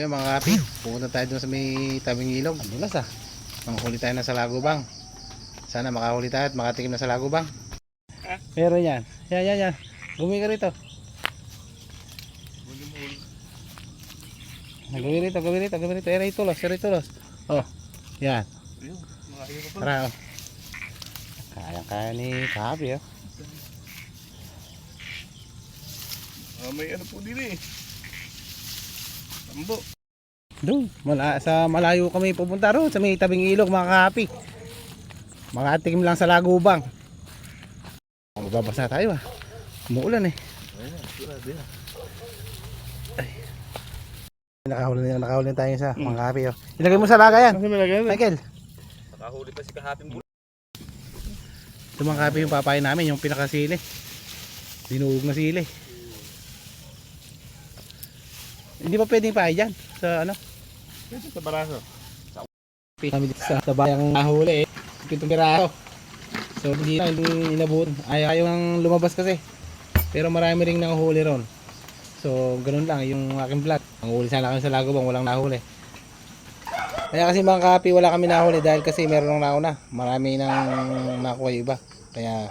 Ayun mga kapi, pupunta tayo dun sa may tabing ilog. Ang dulas ah. Manghuli tayo na sa lagubang. Sana makahuli tayo at makatikim na sa lagubang. Meron yan. Yan, yan, yan. Gumi ka rito. Gumi rito, gumi rito, gumi rito. Ere tulos, ere tulos. Oh, yan. Tara oh. Kaya kaya ni kapi oh. Ah, may ano po din eh. Tambo. Doon, mala, sa malayo kami pupunta roon sa may tabing ilog mga kapi. Makatikim lang sa lagubang. Magbabasa tayo ah. Umuulan eh. Yan. Nakahuli na nakahuli na tayo sa mga kapi oh. Ilagay mo sa laga yan. Michael, Nakahuli pa si kahapin bulan. ito mga kapi yung papain namin, yung pinakasili. Dinuog na sili. Hindi pa pwedeng paay dyan sa ano. Ito sa baraso. Kami dito sa tabayang nahuli eh. Pitong piraso. So hindi na inabot. Ay ayaw nang lumabas kasi. Pero marami ring nanghuli ron. So ganun lang yung aking vlog. Ang huli sana kami sa Lagobang walang nahuli. Kaya kasi mga kapi wala kami nahuli dahil kasi meron nang nauna. Marami nang nakuha yung iba. Kaya